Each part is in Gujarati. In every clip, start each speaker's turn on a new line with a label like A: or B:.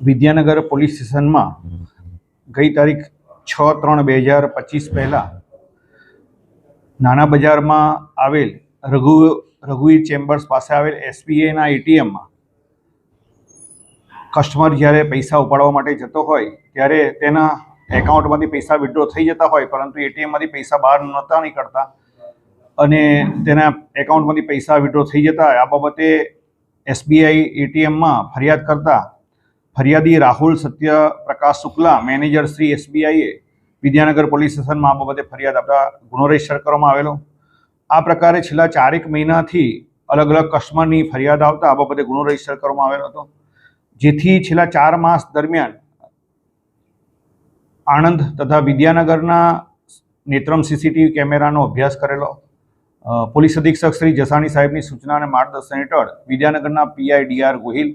A: વિદ્યાનગર પોલીસ સ્ટેશનમાં ગઈ તારીખ છ ત્રણ બે હજાર પચીસ પહેલાં નાના બજારમાં આવેલ રઘુ, રઘુવીર ચેમ્બર્સ પાસે આવેલ એસબીઆઈના એટીએમમાં કસ્ટમર જ્યારે પૈસા ઉપાડવા માટે જતો હોય, ત્યારે તેના એકાઉન્ટમાંથી પૈસા વિડ્રો થઈ જતા હોય, પરંતુ એટીએમમાંથી પૈસા બહાર નહોતા નીકળતા અને તેના એકાઉન્ટમાંથી પૈસા વિડ્રો થઈ જતા. આ બાબતે એસબીઆઈ એટીએમમાં ફરિયાદ કરતા ફરિયાદી રાહુલ સત્યપ્રકાશ શુક્લા, મેનેજર શ્રી એસબીઆઈએ વિદ્યાનગર પોલીસ સ્ટેશનમાં આ બાબતે ફરિયાદ આપતા ગુનો રજિસ્ટર કરવામાં આવેલો. આ પ્રકારે છેલ્લા ચારેક મહિનાથી અલગ અલગ કસ્ટમરની ફરિયાદ આવતા આ બાબતે ગુનો રજિસ્ટર કરવામાં આવેલો હતો. જેથી છેલ્લા ચાર માસ દરમિયાન આણંદ તથા વિદ્યાનગરના નેત્રમ સીસીટીવી કેમેરાનો અભ્યાસ કરેલો. પોલીસ અધિક્ષક શ્રી જસાણી સાહેબની સૂચના અને માર્ગદર્શન હેઠળ વિદ્યાનગરના પીઆઈ ડીઆર ગોહિલ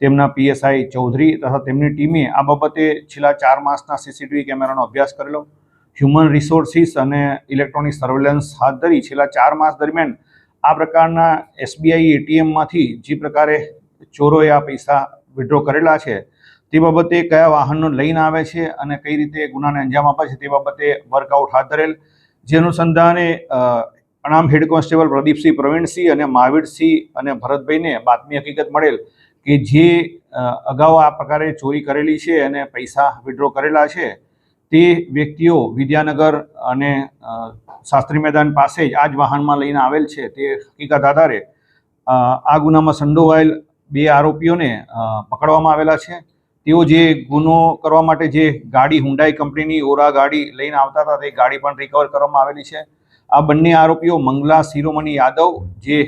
A: તેમના પીએસઆઈ ચૌધરી તથા તેમની ટીમે આ બાબતે છેલ્લા ચાર માસના સીસીટીવી કેમેરાનો અભ્યાસ કરેલો. હ્યુમન રિસોર્સિસ અને ઇલેક્ટ્રોનિક સર્વેલન્સ હાથ ધરી છેલ્લા ચાર માસ દરમિયાન આ પ્રકારના એસબીઆઈ એટીએમમાંથી જે પ્રકારે ચોરોએ આ પૈસા વિડ્રો કરેલા છે તે બાબતે કયા વાહનનો લઈને આવે છે અને કઈ રીતે ગુનાને અંજામ આપે છે તે બાબતે વર્કઆઉટ હાથ ધરેલ. જે અનુસંધાને અનામ હેડ કોન્સ્ટેબલ પ્રદીપસિંહ પ્રવીણસિંહ અને મહાવીરસિંહ અને ભરતભાઈને બાતમી હકીકત મળેલ કે જે અગાઉ આ પ્રકારે ચોરી કરેલી છે અને પૈસા વિડ્રો કરેલા છે, તે વ્યક્તિઓ વિદ્યાનગર અને શાસ્ત્રી મેદાન પાસે જ આ જ વાહનમાં લઈને આવેલ છે. તે હકીકત આધારે આ ગુનામાં સંડોવાયેલ બે આરોપીઓને પકડવામાં આવેલા છે. તેઓ જે ગુનો કરવા માટે જે ગાડી હુંડાઈ કંપનીની ઓરા ગાડી લઈને આવતા હતા, તે ગાડી પણ રિકવર કરવામાં આવેલી છે. આ બંને આરોપીઓ મંગલા શિરોમણી યાદવ, જે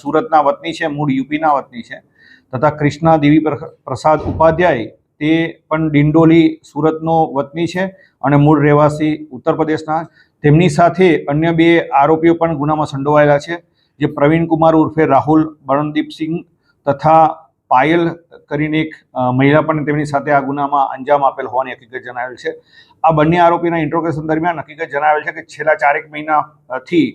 A: સુરતના વતની છે, મૂળ યુપીના વતની છે, તથા કૃષ્ણા દેવી પ્રસાદ ઉપાધ્યાય, તે પણ ડિંડોલી સુરતનો વતની છે અને મૂળ રહેવાસી ઉત્તર પ્રદેશના. તેમની સાથે અન્ય બે આરોપીઓ પણ ગુનામાં સંડોવાયેલા છે, જે પ્રવીણ કુમાર ઉર્ફે રાહુલ બરણદીપસિંહ તથા પાયલ કરીને એક મહિલા પણ તેમની સાથે આ ગુનામાં અંજામ આપેલ હોવાની હકીકત જણાવેલ છે. આ બંને આરોપીના ઇન્ટ્રોગેશન દરમિયાન હકીકત જણાવેલ છે કે છેલ્લા ચારેક મહિનાથી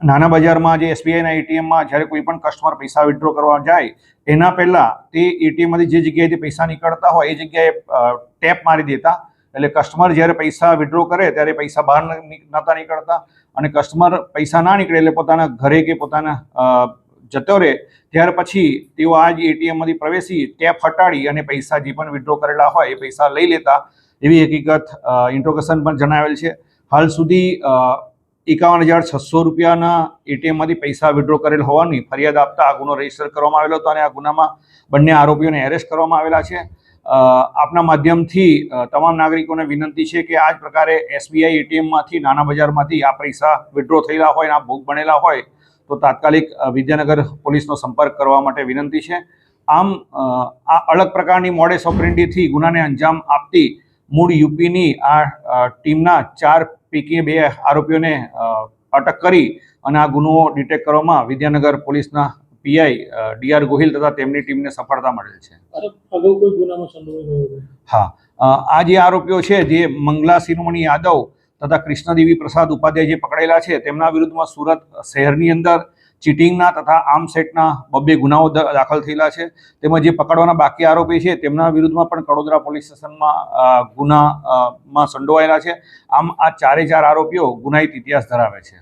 A: નાના બજારમાં જે એસબીઆઈના એટીએમમાં જ્યારે કોઈ પણ કસ્ટમર પૈસા વિડ્રો કરવા જાય, એના પહેલાં તે એટીએમમાંથી જે જગ્યાએથી પૈસા નીકળતા હોય એ જગ્યાએ ટેપ મારી દેતા. એટલે કસ્ટમર જ્યારે પૈસા વિડ્રો કરે ત્યારે પૈસા બહાર નહોતા નીકળતા અને કસ્ટમર પૈસા ના નીકળે એટલે પોતાના ઘરે કે પોતાના જતો રહે, ત્યાર પછી તેઓ આ જ એટીએમમાંથી પ્રવેશી, ટેપ હટાડી અને પૈસા જે પણ વિડ્રો કરેલા હોય, એ પૈસા લઈ લેતા. એવી હકીકત ઇન્ટ્રોગેશન પણ જણાવેલ છે. હાલ સુધી એકાવન હજાર છસો રૂપિયાના એટીએમમાંથી પૈસા વિડ્રો કરેલ હોવાની ફરિયાદ આપતા આ ગુનો રજિસ્ટર કરવામાં આવેલો હતો અને આ ગુનામાં બંને આરોપીઓને એરેસ્ટ કરવામાં આવેલા છે. આપના માધ્યમથી તમામ નાગરિકોને વિનંતી છે કે આ જ પ્રકારે એસબીઆઈ એટીએમમાંથી નાના બજારમાંથી આ પૈસા વિડ્રો થયેલા હોય અને આ ભોગ બનેલા હોય તો તાત્કાલિક વિદ્યાનગર પોલીસનો સંપર્ક કરવા માટે વિનંતી છે. આમ આ અલગ પ્રકારની મોડેસ ઓપરેન્ડીથી ગુનાને અંજામ આપતી મૂળ યુપીની આ ટીમના ચાર પૈકી બે આરોપીઓને અટક કરી અને આ ગુનો ડિટેક્ટ કરવામાં વિદ્યાનગર પોલીસના પીઆઈ ડીઆર ગોહિલ તથા તેમની ટીમને સફળતા મળેલ છે. હા. આ જે આરોપીઓ છે જે મંગલા શિરોમણી યાદવ તથા કૃષ્ણદેવી પ્રસાદ ઉપાધ્યાય જે પકડેલા છે, તેમના વિરુદ્ધમાં સુરત શહેરની અંદર ચીટિંગના તથા આર્મ સેટના બબ્બે ગુનાઓ દાખલ થયેલા છે. તેમજ જે પકડવાના બાકી આરોપી છે, તેમના વિરુદ્ધમાં પણ કડોદરા પોલીસ સ્ટેશનમાં ગુનામાં સંડોવાયેલા છે. આમ આ ચારે ચાર આરોપીઓ ગુનાહિત ઇતિહાસ ધરાવે છે.